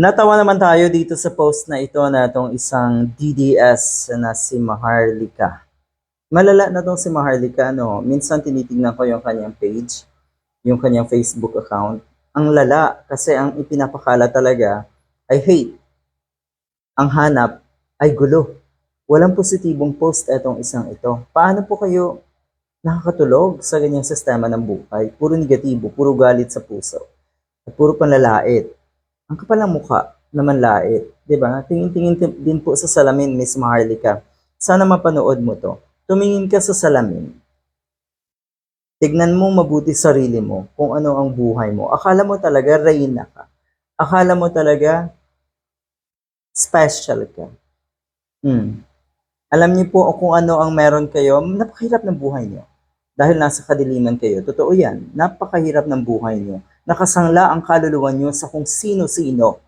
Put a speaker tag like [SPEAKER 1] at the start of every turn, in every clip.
[SPEAKER 1] Natawa naman tayo dito sa post na ito na itong isang DDS na si Maharlika. Malala na itong si Maharlika, no? Minsan tinitignan ko yung kanyang page, yung kanyang Facebook account. Ang lala, kasi ang ipinapakala talaga ay hate. Ang hanap ay gulo. Walang positibong post itong isang ito. Paano po kayo nakakatulog sa ganyang sistema ng buhay? Puro negatibo, puro galit sa puso, at puro panlalait ang kapal ng mukha naman lait, ba? Tingin-tingin ti- din po sa salamin, Miss Maharlika. Sana mapanood mo 'to. Tumingin ka sa salamin. Tignan mo mabuti sarili mo kung ano ang buhay mo. Akala mo talaga reyna ka. Akala mo talaga special ka. Hmm. Alam niyo po kung ano ang meron kayo, napakahirap ng buhay niyo. Dahil nasa kadiliman kayo. Totoo yan. Napakahirap ng buhay niyo. Nakasangla ang kaluluwa niyo sa kung sino-sino.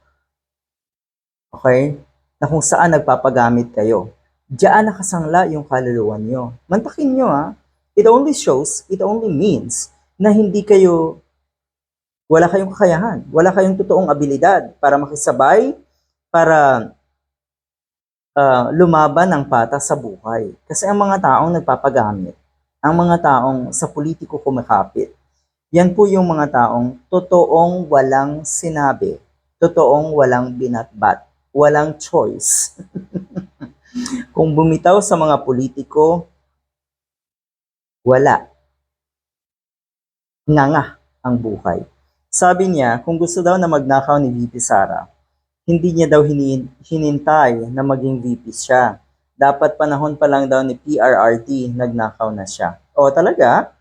[SPEAKER 1] Okay? Na kung saan nagpapagamit kayo. Diyan nakasangla yung kaluluwa niyo. Mantakin niyo ha. It only shows, it only means na hindi kayo, wala kayong kakayahan. Wala kayong totoong abilidad para makisabay, para ah, lumaban ng patas sa buhay. Kasi ang mga taong nagpapagamit, ang mga taong sa politiko kumakapit, yan po yung mga taong totoong walang sinabi, totoong walang binatbat, walang choice. Kung bumitaw sa mga politiko, wala. Nga ang buhay. Sabi niya, kung gusto daw na magnakaw ni VP Sara, hindi niya daw hinin- hinintay na maging VP siya. Dapat panahon pa lang daw ni PRRD, nagnakaw na siya. O talaga?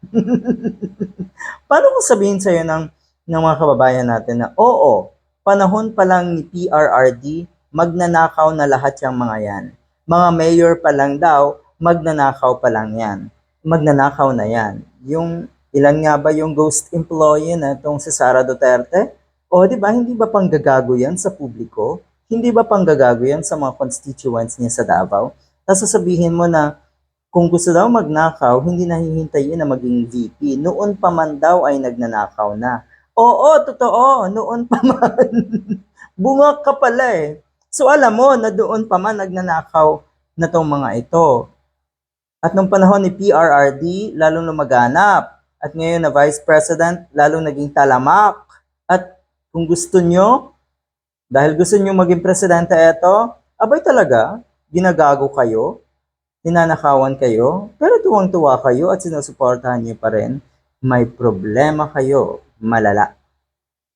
[SPEAKER 1] Paano kung sabihin sa'yo ng, ng mga kababayan natin na, oo, panahon pa lang ni PRRD, magnanakaw na lahat yung mga yan. Mga mayor pa lang daw, magnanakaw pa lang yan. Magnanakaw na yan. Yung ilan nga ba yung ghost employee na itong si Sara Duterte? O, di ba, hindi ba panggagago yan sa publiko? Hindi ba panggagago yan sa mga constituents niya sa Davao? Tapos mo na, kung gusto daw magnakaw, hindi nahihintayin na maging VP. Noon pa man daw ay nagnanakaw na. Oo, totoo. Noon pa man. Bunga ka pala eh. So alam mo na doon pa man nagnanakaw na tong mga ito. At nung panahon ni PRRD, lalong lumaganap. At ngayon na Vice President, lalong naging talamak. At kung gusto nyo, dahil gusto nyo maging presidente eto, abay talaga, ginagago kayo, ninanakawan kayo, pero tuwang-tuwa kayo at sinusuportahan niyo pa rin, may problema kayo, malala.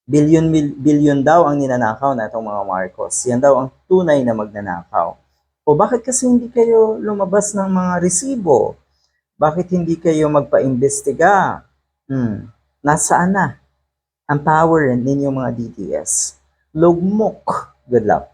[SPEAKER 1] Billion, mil, billion daw ang ninanakaw na itong mga Marcos. Yan daw ang tunay na magnanakaw. O bakit kasi hindi kayo lumabas ng mga resibo? Bakit hindi kayo magpa-imbestiga? Hmm. Nasaan na ang power ninyong mga DTS? Lugmok. Good luck.